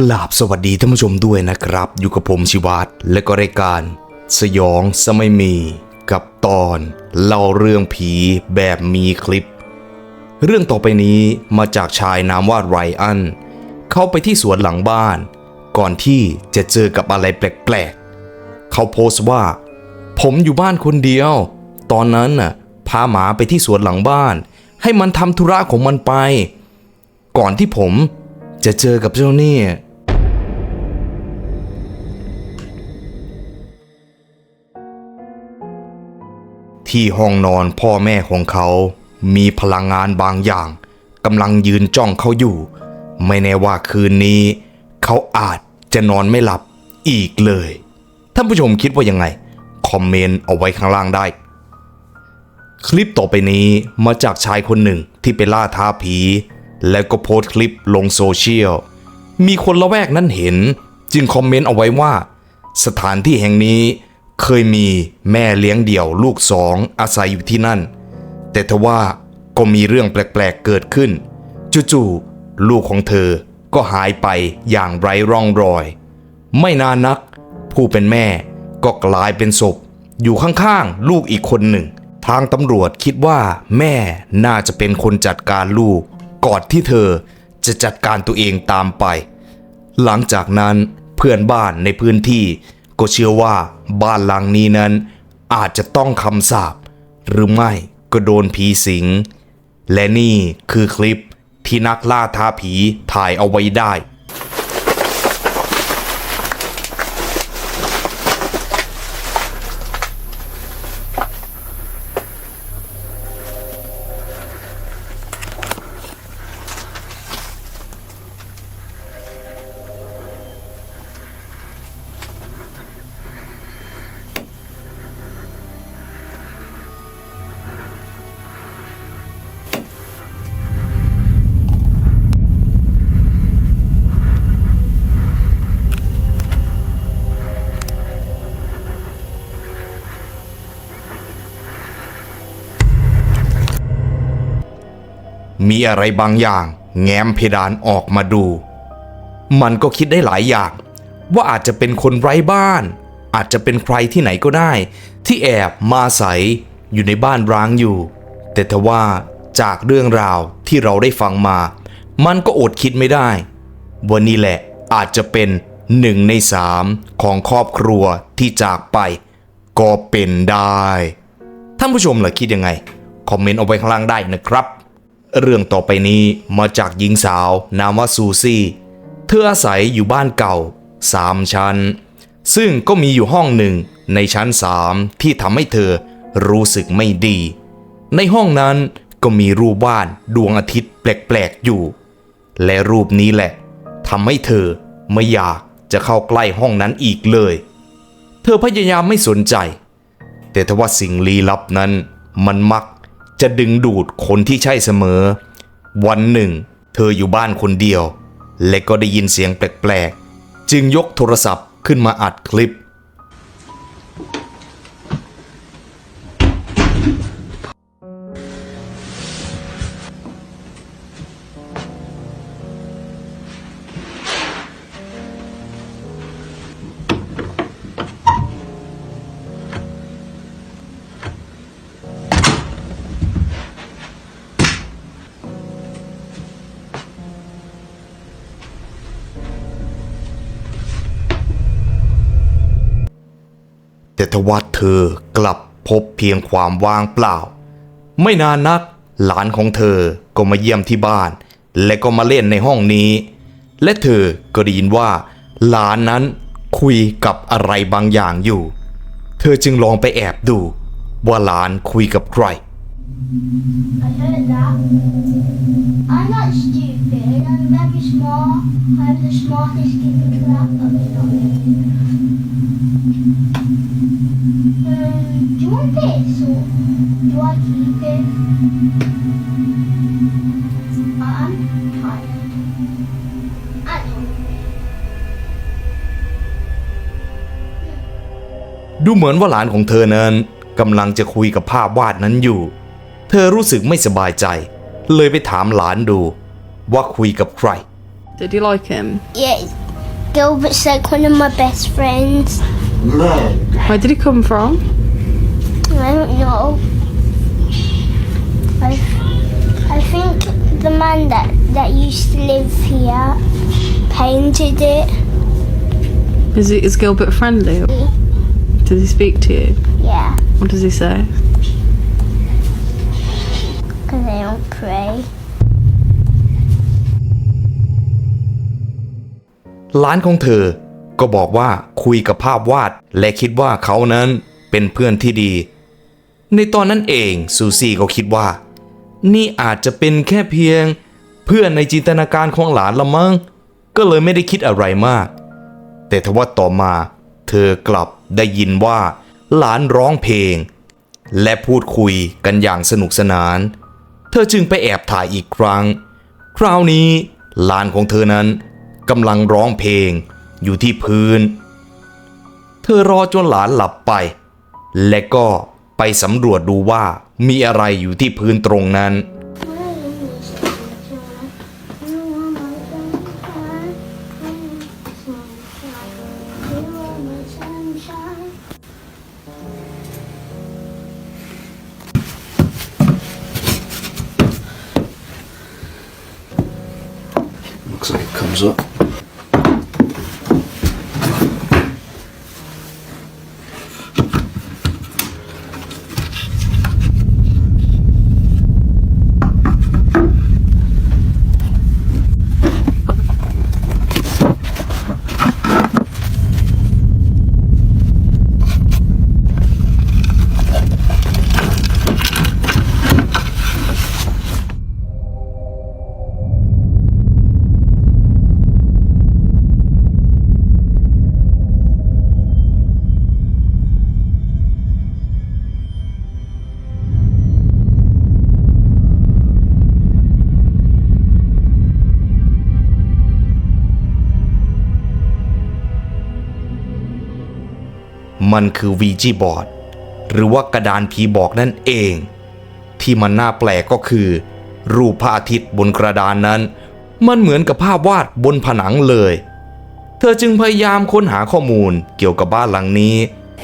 กราบสวัสดีท่านผู้ชมด้วยนะครับ อยู่กับผมชิวัตรและก็รายการ สยองสมัยมี กับตอนเล่าเรื่องผีแบบมีคลิป เรื่องต่อไปนี้มาจากชายนามว่าไรอัน เข้าไปที่สวนหลังบ้าน ก่อนที่จะเจอกับอะไรแปลกๆ เขาโพสต์ว่า ผมอยู่บ้านคนเดียว ตอนนั้นน่ะพาหมาไปที่สวนหลังบ้าน ให้มันทำธุระของมันไป ก่อนที่ผมจะเจอกับเจ้าเนี่ย ที่ห้องนอนพ่อแม่ของเขา มีพลังงานบางอย่างกำลังยืนจ้องเขาอยู่ ไม่แน่ว่าคืนนี้ เขาอาจจะนอนไม่หลับอีกเลย ท่านผู้ชมคิดว่ายังไง คอมเมนต์เอาไว้ข้างล่างได้ คลิปต่อไปนี้มาจากชายคนหนึ่งที่ไปล่าท้าผี แล้วก็โพสต์คลิปลงโซเชียล มีคนละแวกนั้นเห็น จึงคอมเมนต์เอาไว้ว่า สถานที่แห่งนี้ เคยมีแม่เลี้ยงเดี่ยวลูกสองอาศัยอยู่ที่นั่น แต่ทว่าก็มีเรื่องแปลกๆเกิดขึ้น จู่ๆลูกของเธอก็หายไปอย่างไร้ร่องรอย ไม่นานนัก ผู้เป็นแม่ก็กลายเป็นศพ อยู่ข้างๆลูกอีกคนหนึ่ง ทางตำรวจคิดว่าแม่น่าจะเป็นคนจัดการลูก ก่อนที่เธอจะจัดการตัวเองตามไป หลังจากนั้นเพื่อนบ้านในพื้นที่ ก็เชื่อว่าบ้านหลังนี้นั้น อาจจะต้องคำสาปหรือไม่ก็โดนผีสิง และนี่คือคลิปที่นักล่าท้าผีถ่ายเอาไว้ได้ มีอะไรบางอย่างแง้มเพดานออกมาดู มันก็คิดได้หลายอย่าง ว่าอาจจะเป็นคนไร้บ้าน อาจจะเป็นใครที่ไหนก็ได้ ที่แอบมาอาศัยอยู่ในบ้านร้างอยู่ แต่ทว่าจากเรื่องราวที่เราได้ฟังมา มันก็อดคิดไม่ได้ว่านี่แหละอาจจะเป็นหนึ่งในสามของครอบครัวที่จากไป ก็เป็นได้ ท่านผู้ชมล่ะคิดยังไง คอมเมนต์เอาไว้ข้างล่างได้นะครับ เรื่องต่อไปนี้มาจากหญิงสาวนามว่าซูซี่ เธออาศัยอยู่บ้านเก่าสามชั้น ซึ่งก็มีอยู่ห้องหนึ่งในชั้นสามที่ทำให้เธอรู้สึกไม่ดี ในห้องนั้นก็มีรูปวาดดวงอาทิตย์แปลกๆอยู่ และรูปนี้แหละทำให้เธอไม่อยากจะเข้าใกล้ห้องนั้นอีกเลย เธอพยายามไม่สนใจ แต่ทว่าสิ่งลี้ลับนั้นมันมัก จะดึงดูดคนที่ใช่เสมอ วันหนึ่ง เธออยู่บ้านคนเดียว และก็ได้ยินเสียงแปลกๆ จึงยกโทรศัพท์ขึ้นมาอัดคลิป แต่ทว่าเธอกลับพบเพียงความว่างเปล่า ไม่นานนัก หลานของเธอก็มาเยี่ยมที่บ้าน และก็มาเล่นในห้องนี้ และเธอก็ได้ยินว่า หลานนั้นคุยกับอะไรบางอย่างอยู่ เธอจึงลองไปแอบดู ว่าหลานคุยกับใคร I heard that. I'm not stupid. I'm very smart. I'm the smartest kid in the class. I mean, not me. It? I- I'm tired. I'm hungry. ดูเหมือนว่าหลานของเธอนั้นกำลังจะคุยกับภาพวาดนั้นอยู่ เธอรู้สึกไม่สบายใจ เลยไปถามหลานดูว่าคุยกับใคร Did you like him? Yeah, he's Gilbert's like one of my best friends. Where did he come from? I don't know. I, I think the man that, that used to live here painted it. Is he, is Gilbert friendly? Does he speak to you? Yeah, What does he say? because I don't pray. หลานของเธอก็บอกว่าคุยกับภาพวาด และคิดว่าเขานั้นเป็นเพื่อนที่ดี ในตอนนั้นเองซูซี่ก็คิดว่า นี่อาจจะเป็นแค่เพียง เพื่อนในจินตนาการของหลานละมั้งก็เลยไม่ได้คิดอะไรมาก แต่ทว่าต่อมา เธอกลับได้ยินว่า หลานร้องเพลง และพูดคุยกันอย่างสนุกสนาน เธอจึงไปแอบถ่ายอีกครั้ง คราวนี้หลานของเธอนั้นกำลังร้องเพลงอยู่ที่พื้น เธอรอจนหลานหลับไป และก็ ไปสำรวจดูว่ามีอะไรอยู่ที่พื้นตรงนั้น Looks like it comes up. มันคือวีจีบอร์ดหรือว่ากระดานผีบอกนั่นเอง ที่มันน่าแปลกก็คือ รูปพระอาทิตย์บนกระดานนั้น มันเหมือนกับภาพวาดบนผนังเลย เธอจึงพยายามค้นหาข้อมูลเกี่ยวกับบ้านหลังนี้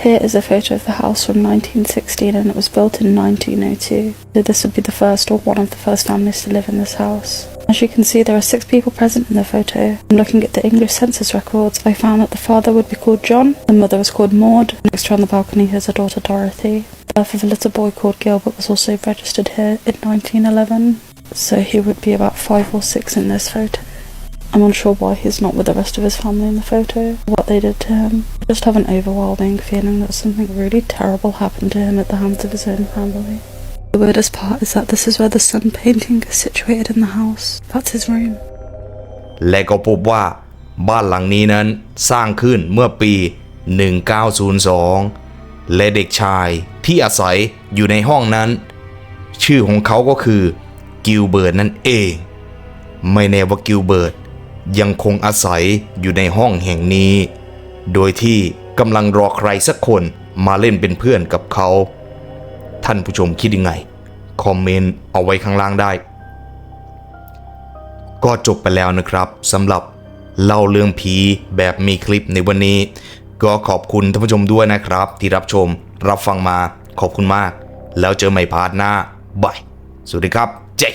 Here is a photo of the house from 1916 and it was built in 1902. So this would be the first or one of the first families to live in this house. As you can see, there are six people present in the photo. From looking at the English census records, I found that the father would be called John, the mother was called Maud, next to her on the balcony is her daughter Dorothy. The birth of a little boy called Gilbert was also registered here in 1911. So he would be about five or six in this photo. I'm unsure why he's not with the rest of his family in the photo, what they did to him. I just have an overwhelming feeling that something really terrible happened to him at the hands of his own family. The weirdest part is that this is where the sun painting is situated in the house. That's his room. และก็พบว่าบ้านหลังนี้นั้นสร้างขึ้นเมื่อปี 1902 และเด็กชายที่อาศัยอยู่ในห้องนั้น ชื่อของเขาก็คือกิลเบิร์ตนั่นเอง ไม่แน่ว่ากิลเบิร์ตยังคงอาศัยอยู่ในห้องแห่งนี้ โดยที่กำลังรอใครสักคนมาเล่นเป็นเพื่อนกับเขา ท่านผู้ชมคิดยังไง คอมเมนต์เอาไว้ข้างล่างได้ ก็จบไปแล้วนะครับสำหรับเล่าเรื่องผีแบบมีคลิปในวันนี้ ก็ขอบคุณท่านผู้ชมด้วยนะครับ ที่รับชมรับฟังมาขอบคุณมาก แล้วเจอใหม่พาร์ทหน้าบายสวัสดีครับ เจ๊